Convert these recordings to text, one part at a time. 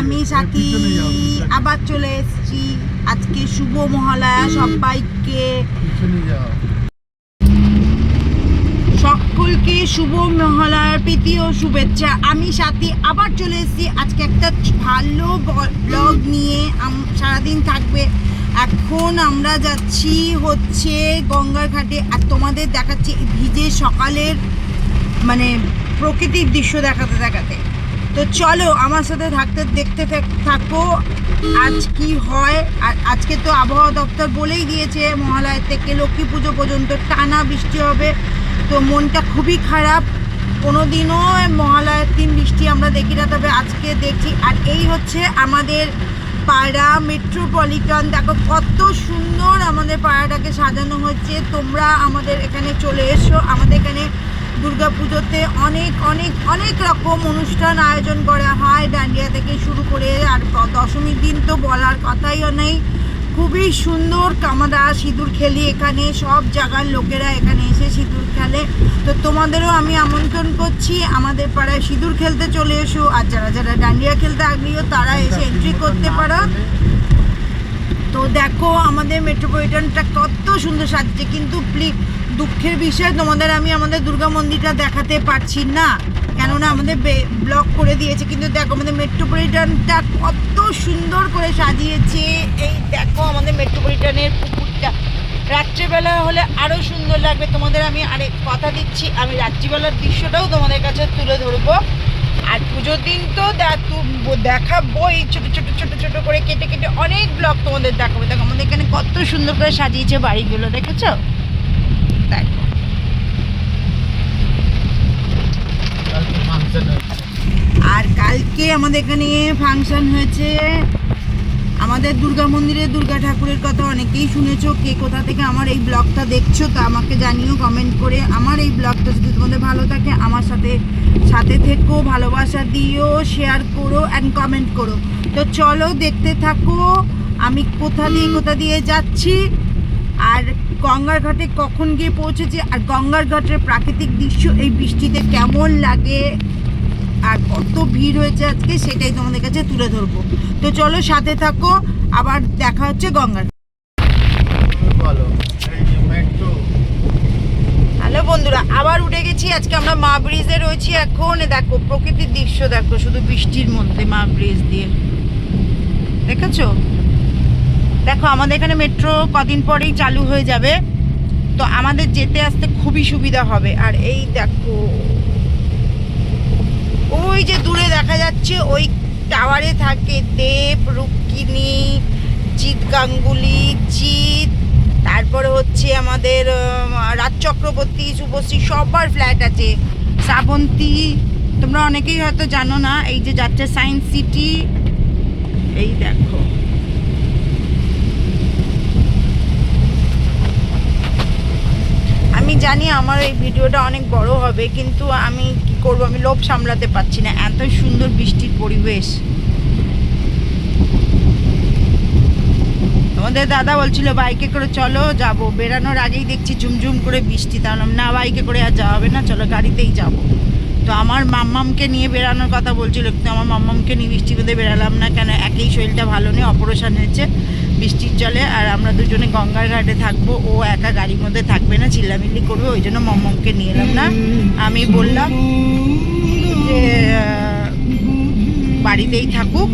আমি সাথী আবার চলে এসেছি আজকে শুভ মহালয়া সবাইকে। সকলকে শুভ মহালয়ার প্রীতি ও শুভেচ্ছা। আমি সাথী আবার চলে এসেছি আজকে একটা ভালো ব্লগ নিয়ে। সারাদিন থাকবে। এখন আমরা যাচ্ছি হচ্ছে গঙ্গার ঘাটে। আর তোমাদের দেখাচ্ছি ভিজে সকালের মানে প্রকৃতির দৃশ্য দেখাতে দেখাতে। তো চলো আমার সাথে থাকতে, দেখতে থাকো আজ কি হয়? আর আজকে তো আবহাওয়া দপ্তর বলেই দিয়েছে মহালয়া থেকে লক্ষ্মী পুজো পর্যন্ত টানা বৃষ্টি হবে। তো মনটা খুবই খারাপ। কোনো দিনও মহালয়ার দিন বৃষ্টি আমরা দেখি না, তবে আজকে দেখছি। আর এই হচ্ছে আমাদের পাড়া মেট্রোপলিটন দেখো কত সুন্দর আমাদের পাড়াটাকে সাজানো হচ্ছে। তোমরা আমাদের এখানে চলে এসো। আমাদের এখানে পুজোতে অনেক অনেক অনেক রকম অনুষ্ঠান আয়োজন করা হয় ডান্ডিয়া থেকে শুরু করে আর দশমীর দিন তো বলার কথাই নেই। খুবই সুন্দর আমরা সিঁদুর খেলি এখানে সব জায়গার লোকেরা এখানে এসে সিঁদুর খেলে। তো তোমাদেরও আমি আমন্ত্রণ করছি আমাদের পাড়ায় সিঁদুর খেলতে চলে এসো আর যারা যারা ডান্ডিয়া খেলতে আগ্রহী তারা এসে এন্ট্রি করতে পারো। তো দেখো আমাদের মেট্রোপলিটনটা কত সুন্দর সাজছে কিন্তু প্লি- দুঃখের বিষয়, তোমাদের আমি আমাদের দুর্গা মন্দিরটা দেখাতে পারছি না। কেননা আমাদের ব্লক করে দিয়েছে, কিন্তু দেখো আমাদের মেট্রোপলিটনটা কত সুন্দর করে সাজিয়েছে। এই দেখো আমাদের মেট্রোপলিটনের পুকুরটা। রাত্রিবেলা হলে আরও সুন্দর লাগবে। তোমাদের আমি আরেক কথা দিচ্ছি, আমি রাত্রিবেলার দৃশ্যটাও তোমাদের কাছে তুলে ধরবো। আর পুজোর দিন তো দে- তু- দেখাবো এই ছোট ছোট ছোট ছোট করে কেটে কেটে অনেক ব্লগ তোমাদের দেখাবো। দেখো আমাদের এখানে কত সুন্দর করে সাজিয়েছে বাড়িগুলো, দেখেছ? হচ্ছে আর কালকে আমাদের এখানে ফাংশন হয়েছে, আমাদের দুর্গা মন্দিরে দুর্গা ঠাকুরের কথা অনেকেই শুনেছো, কে কোথা থেকে আমার এই ব্লগটা দেখছ তা আমাকে জানিও কমেন্ট করে আমার এই ব্লগটা যদি তোমাদের ভালো থাকে, আমার সাথে সাথে থেকো, ভালোবাসা দিও শেয়ার করো অ্যান্ড কমেন্ট করো। তো চলো দেখতে থাকো, আমি কোথা দিয়ে কোথা দিয়ে যাচ্ছি, আর গঙ্গার ঘাটে কখন গিয়ে পৌঁছেছি আর গঙ্গার ঘাটের প্রাকৃতিক দৃশ্য এই বৃষ্টিতে কেমন লাগে আর কত ভিড় হয়েছে আজকে সেটাই তোমাদের কাছে তুলে ধরবো। তো চলো সাথে থাকো আবার দেখা হচ্ছে গঙ্গার হ্যালো বন্ধুরা আবার উঠে গেছি। আজকে আমরা মা ব্রিজে রয়েছি এখন। দেখো প্রকৃতির দৃশ্য দেখো শুধু বৃষ্টির মধ্যে মা ব্রিজ দিয়ে। দেখেছ? দেখো, আমাদের এখানে মেট্রো কদিন পরেই চালু হয়ে যাবে। তো আমাদের যেতে আসতে খুবই সুবিধা হবে। আর এই দেখো, ওই যে দূরে দেখা যাচ্ছে, ওই টাওয়ারে থাকে দেব, রুক্মিণী, জিৎ গাঙ্গুলি, জিৎ, তারপরে হচ্ছে আমাদের রাজ চক্রবর্তী, শুভশ্রী, সবার ফ্ল্যাট আছে। শ্রাবন্তী, তোমরা অনেকেই হয়তো জানো না, এই যে যাচ্ছে সায়েন্স সিটি এই দেখো আমি জানি আমার এই ভিডিওটা অনেক বড় হবে, কিন্তু আমি কি করব? আমি লোভ সামলাতে পারছি না। এত সুন্দর বৃষ্টির পরিবেশ। তোমাদের দাদা বলছিল, বাইকে করে চলো, যাব। বেরানোর আগেই দেখছি ঝুমঝুম করে বৃষ্টি। তাহলে না, বাইকে করে আর যাওয়া হবে না, চলো গাড়িতেই যাব। তো আমার মাম্মামকে নিয়ে বেরানোর কথা বলছিল, কিন্তু আমার মাম্মামকে নিয়ে বৃষ্টি বেঁধে বেরালাম না কেন? একই শরীরটা ভালো নেই, অপারেশন হয়েছে বৃষ্টির জলে, আর আমরা দুজনে গঙ্গার ঘাটে থাকব, ও একা গাড়ির মধ্যে থাকবে না, চিল্লামিল্লি করবে, ওই জন্য মম্মমকে নিয়ে এলাম না। আমি বললাম যে বাড়িতেই থাকুক।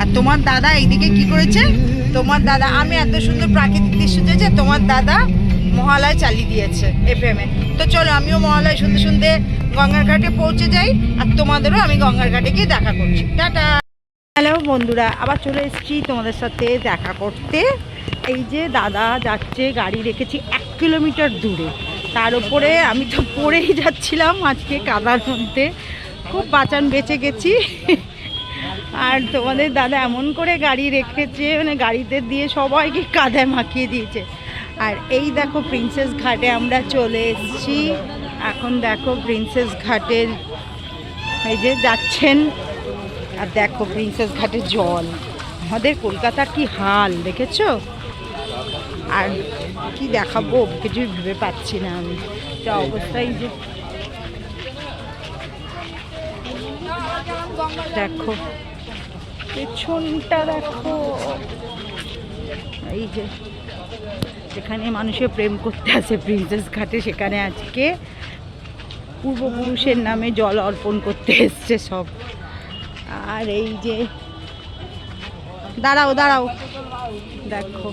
আর তোমার দাদা এইদিকে কি করেছে? তোমার দাদা, আমি এত সুন্দর প্রাকৃতিক দৃশ্য চেয়েছে তোমার দাদা মহালয় চালিয়ে দিয়েছে এফএম তো চলো, আমিও মহালয় শুনতে শুনতে গঙ্গার ঘাটে পৌঁছে যাই আর তোমাদেরও আমি গঙ্গার ঘাটে গিয়ে দেখা করছি। টাটা। হ্যালো বন্ধুরা, আবার চলে এসেছি তোমাদের সাথে দেখা করতে। এই যে দাদা যাচ্ছে, গাড়ি রেখেছি এক কিলোমিটার দূরে। তার উপরে আমি তো পড়েই যাচ্ছিলাম আজকে কাদার মধ্যে। খুব বাঁচান বেঁচে গেছি। আর তোমাদের দাদা এমন করে গাড়ি রেখেছে মানে গাড়িতে দিয়ে সবাইকে কাদায় মাখিয়ে দিয়েছে। আর এই দেখো প্রিন্সেস ঘাটে আমরা চলে এসেছি। এখন দেখো প্রিন্সেস ঘাটের, এই যে যাচ্ছেন, আর দেখো প্রিন্সেস ঘাটে জল। আমাদের কলকাতার কি হাল, দেখেছ? আর কি দেখাবো কিছুই ভেবে পাচ্ছি না আমি। যা অবস্থায় যে দেখো, পেছনটা দেখো। এই যে, যেখানে মানুষের প্রেম করতে আসে প্রিন্সেস ঘাটে, সেখানে আজকে পূর্বপুরুষের নামে জল অর্পণ করতে এসছে সব। আর এই যে, দাঁড়াও দাঁড়াও। দেখো।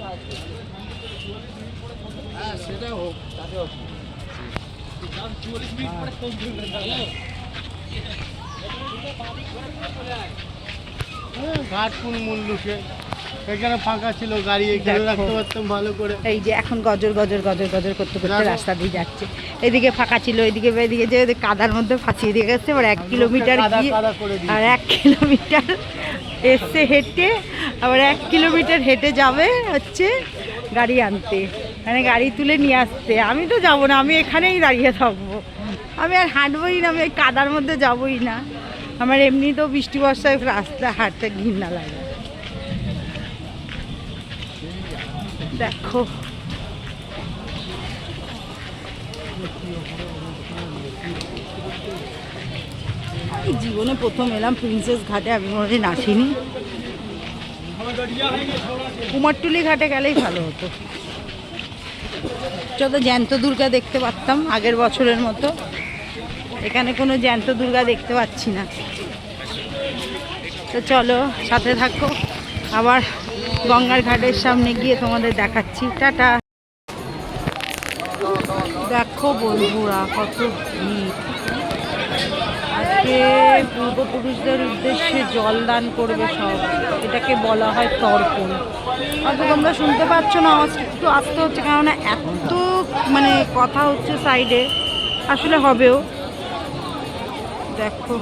ঘাট কোন মূল্য এখানে ফাঁকা ছিল গাড়ি এখানে রাখতে পারতাম ভালো করে। এই যে এখন গজর গজর গজর গজর করতে করতে রাস্তা দিয়ে যাচ্ছে। এদিকে ফাঁকা ছিল এদিকে এদিকে যে কাদার মধ্যে ফাঁসিয়ে দিয়ে গেছে এবার এক কিলোমিটার গিয়ে আর এক কিলোমিটার এসছে হেঁটে আবার এক কিলোমিটার হেঁটে যাবে হচ্ছে গাড়ি আনতে। মানে গাড়ি তুলে নিয়ে আসতে। আমি তো যাব না আমি এখানেই দাঁড়িয়ে থাকব। আমি আর হাঁটবোই না আমি কাদার মধ্যে যাবোই না। আমার এমনি তো বৃষ্টি বর্ষায় রাস্তা হাঁটতে ঘৃণা লাগে। দেখো। জীবনে প্রথম এলাম প্রিন্সেস ঘাটে, আমি হয় নাসিনি কুমারটুলি ঘাটে গেলেই ভালো হতো। যত জ্যান্ত দুর্গা দেখতে পারতাম আগের বছরের মতো, এখানে কোনো জ্যান্ত দুর্গা দেখতে পাচ্ছি না। তো চলো, সাথে থাকো। আবার গঙ্গার ঘাটের সামনে গিয়ে তোমাদের দেখাচ্ছি। টাটা। দেখো বন্ধুরা, কত ভিড়। আজকে পূর্বপুরুষদের উদ্দেশ্যে জল দান করবে সব। এটাকে বলা হয় তর্পণ। হয়তো তোমরা শুনতে পাচ্ছ না একটু আসতে হচ্ছে, কেননা এত মানে কথা হচ্ছে সাইডে আসলে হবেও। দেখো।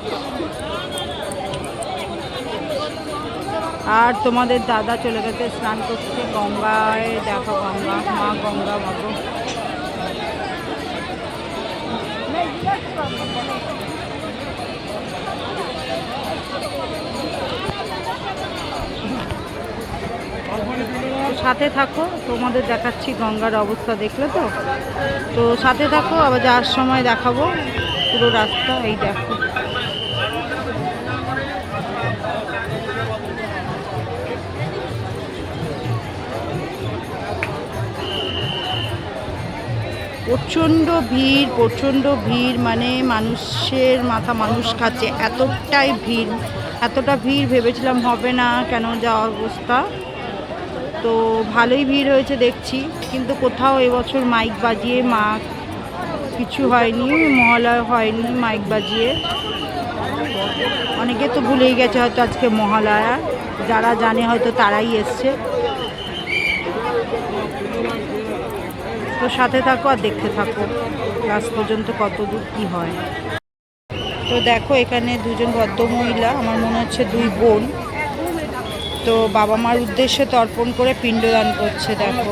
আর তোমাদের দাদা চলে গেছে স্নান করতে। গঙ্গায় দেখো গঙ্গা, মা গঙ্গা মতো সাথে থাকো, তোমাদের দেখাচ্ছি গঙ্গার অবস্থা, দেখলে তো? তো সাথে থাকো, আবার যাওয়ার সময় দেখাবো পুরো রাস্তা, এই দেখো। প্রচণ্ড ভিড় প্রচণ্ড ভিড় মানে মানুষের মাথা মানুষ খাচ্ছে, এতটাই ভিড়, এতটা ভিড় ভেবেছিলাম হবে না কেন যা অবস্থা। তো ভালোই ভিড় হয়েছে দেখছি, কিন্তু কোথাও এবছর মাইক বাজিয়ে মা কিছু হয়নি, মহালয় হয়নি মাইক বাজিয়ে। অনেকে তো ভুলেই গেছে হয়তো আজকে মহালয়া, যারা জানে হয়তো তারাই এসছে। তো সাথে থাকো আর দেখতে থাকো লাস্ট পর্যন্ত কত দূর কী হয়। তো দেখো, এখানে দুজন ভদ্রমহিলা, আমার মনে হচ্ছে দুই বোন। তো বাবা মার উদ্দেশ্যে তর্পণ করে পিণ্ডদান করছে, দেখো।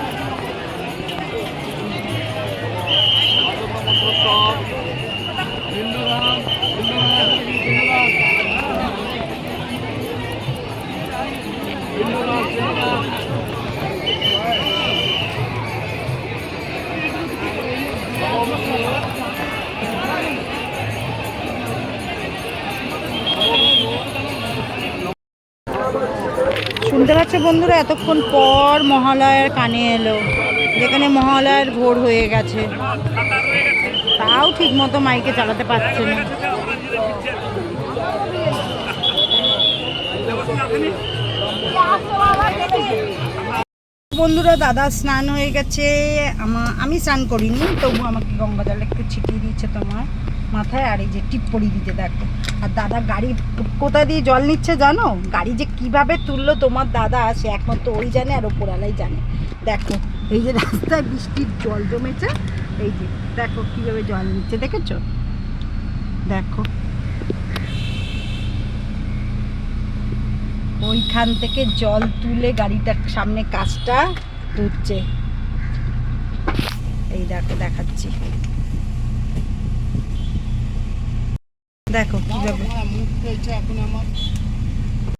শুনতে পাচ্ছ বন্ধুরা, এতক্ষণ পর মহালয়ার কানে এলো, যেখানে মহালয়ার ভোর হয়ে গেছে। তাও ঠিক মতো মাইকে চালাতে পারছে না। বন্ধুরা, দাদা স্নান হয়ে গেছে। আমা আমি স্নান করিনি, তবু আমাকে গঙ্গা জল একটু ছিটিয়ে দিচ্ছে তোমার মাথায়, আর এই যে টিপ পরিয়ে দিতে দেখো। আর দাদা গাড়ি কোথা দিয়ে জল নিচ্ছে জানো? গাড়ি যে কীভাবে তুললো তোমার দাদা, সে একমাত্র ওই জানে আর ওপরালাই জানে। দেখো, এই যে রাস্তায় বৃষ্টির জল জমেছে, এই যে দেখো কীভাবে জল নিচ্ছে, দেখেছ? দেখো। ওইখান থেকে জল তুলে গাড়িটার সামনে কাজটা ধুচ্ছে এই দেখো দেখাচ্ছি। দেখো কীভাবে